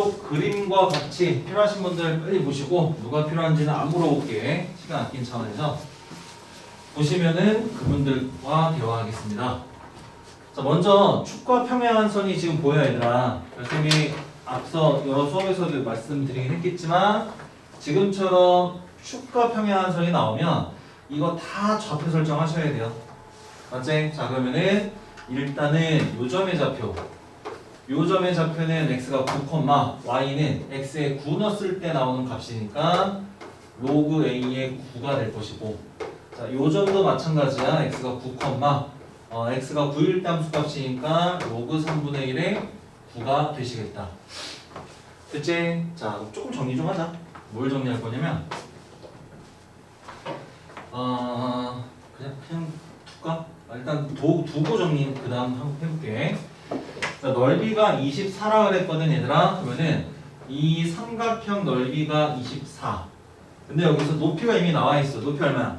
이쪽 그림과 같이 필요하신 분들 빨리 보시고 누가 필요한지는 안 물어볼게 시간 아낀 차원에서 보시면은 그분들과 대화하겠습니다. 자 먼저 축과 평행한 선이 지금 보여 얘들아. 선생님이 앞서 여러 수업에서도 말씀드리긴 했겠지만 지금처럼 축과 평행한 선이 나오면 이거 다 좌표 설정하셔야 돼요. 맞지? 자 그러면은 일단은 요점의 좌표 요점의 좌표는 x가 9, y는 x에 9 넣었을 때 나오는 값이니까 로그 a의 9가 될 것이고. 자 요점도 마찬가지야. x가 9, 어, x가 9일 때 함수 값이니까 로그 3분의 1의 9가 되시겠다. 됐지? 자 조금 정리 좀 하자. 뭘 정리할 거냐면 어 그냥 그냥 둘까? 아, 일단 도, 두고 정리 그 다음 해볼게. 자, 넓이가 24라 그랬거든 얘들아 그러면은 이 삼각형 넓이가 24 근데 여기서 높이가 이미 나와 있어 높이 얼마야?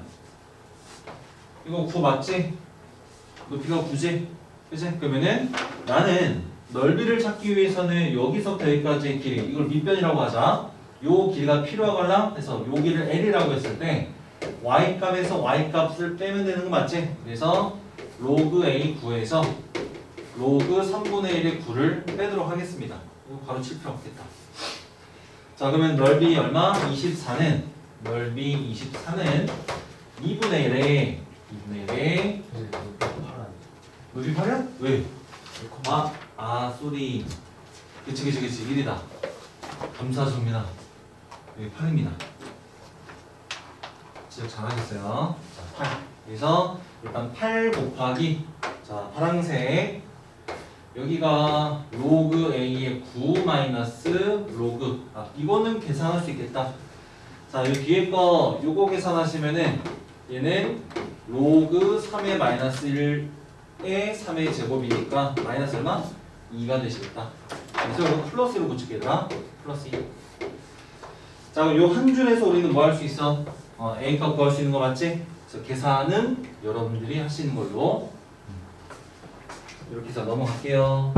이거 9 맞지? 높이가 9지? 그치? 그러면은 나는 넓이를 찾기 위해서는 여기서부터 여기까지의 길 이걸 밑변이라고 하자 요 길이가 필요하거나 해서 요 길을 L이라고 했을 때 y 값에서 y 값을 빼면 되는 거 맞지? 그래서 로그 a 9에서 로그 3분의 1의 9를 빼도록 하겠습니다. 바로 칠 필요 없겠다. 자 그러면 넓이 얼마? 24는 넓이 24는 2분의 1에 2분의 1에 높이 8이야? 왜? 아, 아 쏘리 그치 그치 그치 1이다 감사합니다 여기 8입니다 진짜 잘하셨어요 자 8. 그래서 일단 8 곱하기 자 파랑색 여기가 로그 a의 9 마이너스 로그 아 이거는 계산할 수 있겠다 자이 뒤에 거 요거 계산하시면은 얘는 로그 3의 마이너스 1의 3의 제곱이니까 마이너스 얼마? 2가 되시겠다 그래서 이거 플러스로 고칠게 얘들아 플러스 2 자 그럼 요 한 줄에서 우리는 뭐 할 수 있어? 어, a 값 구할 수 있는 거 맞지? 그래서 계산은 여러분들이 하시는 걸로 이렇게 해서 넘어갈게요.